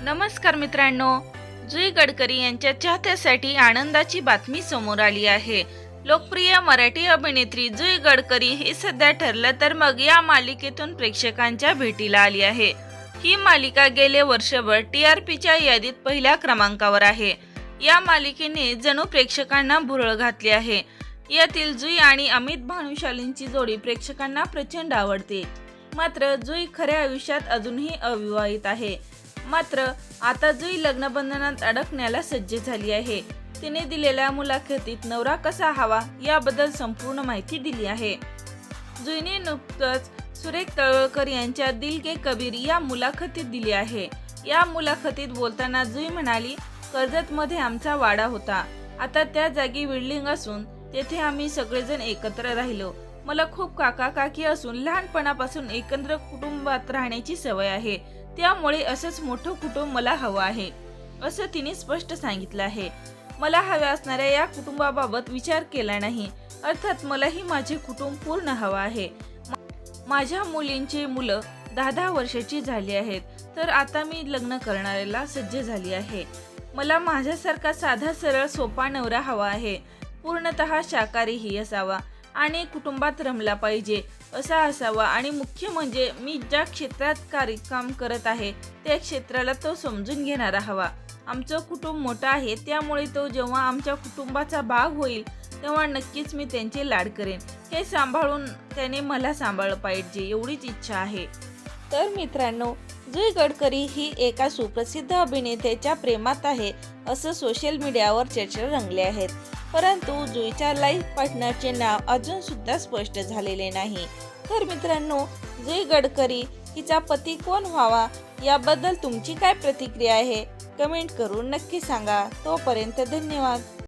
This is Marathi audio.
नमस्कार मित्रांनो जुई गडकरी यांच्या चाहत्यासाठी आनंदाची बातमी समोर आली आहे. लोकप्रिय मराठी अभिनेत्री जुई गडकरी हे सध्या ठरलं तर मग या मालिकेतून प्रेक्षकांच्या भेटीला आली आहे. ही मालिका गेले वर्षभर टी आर पीच्या यादीत पहिल्या क्रमांकावर आहे. या मालिकेने जणू प्रेक्षकांना भुरळ घातली आहे. यातील जुई आणि अमित भानुशालींची जोडी प्रेक्षकांना प्रचंड आवडते. मात्र जुई खऱ्या आयुष्यात अजूनही अविवाहित आहे. मात्र आता जुई लग्नबंधनात अडकण्याला सज्ज झाली आहे. तिने दिलेल्या मुलाखतीत नवरा कसा हवा याबद्दल संपूर्ण माहिती दिली आहे. जुईने नुकतंच सुरेख तळवळकर यांच्या दिल के कबीर या मुलाखतीत दिली आहे. या मुलाखतीत बोलताना जुई म्हणाली कर्जतमध्ये आमचा वाडा होता. आता त्या जागी बिल्डिंग असून तेथे आम्ही सगळेजण एकत्र राहिलो. मला खूप काका काकी असून लहानपणापासून एकत्र कुटुंबात राहण्याची सवय आहे. त्यामुळे असंच मोठं कुटुंब मला हवं आहे असं तिने स्पष्ट सांगितलं आहे. मला हव्या असणाऱ्या या कुटुंबाबाबत विचार केला नाही अर्थात मलाही माझे कुटुंब पूर्ण हवं आहे. माझ्या मुलींची मुलं दहा दहा वर्षाची झाली आहेत तर आता मी लग्न करणाऱ्याला सज्ज झाली आहे. मला माझ्यासारखा साधा सरळ सोपा नवरा हवा आहे पूर्णतः शाकाहारीही असावा. आणि कुटुंबात रमला पाहिजे. असा असावा. आणि मुख्य म्हणजे मी ज्या क्षेत्रात कार्यक्रम करत आहे त्या क्षेत्राला तो समजून घेणारा हवा. आमचं कुटुंब मोठं आहे त्यामुळे तो जेव्हा आमच्या कुटुंबाचा भाग होईल तेव्हा नक्कीच मी त्यांचे लाड करेन. हे सांभाळून त्याने मला सांभाळलं पाहिजे एवढीच इच्छा आहे. तर मित्रांनो जुई गडकरी ही एका सुप्रसिद्ध अभिनेत्याच्या प्रेमात आहे असं सोशल मीडियावर चर्चा रंगले आहेत. परंतु जुईच्या लाईफ पार्टनरचे नाव अजून सुद्धा स्पष्ट झालेले नाही. तर मित्रांनो जुई गडकरी हिचा पती कोण व्हावा याबद्दल तुमची काय प्रतिक्रिया आहे? कमेंट करून नक्की सांगा. तोपर्यंत धन्यवाद.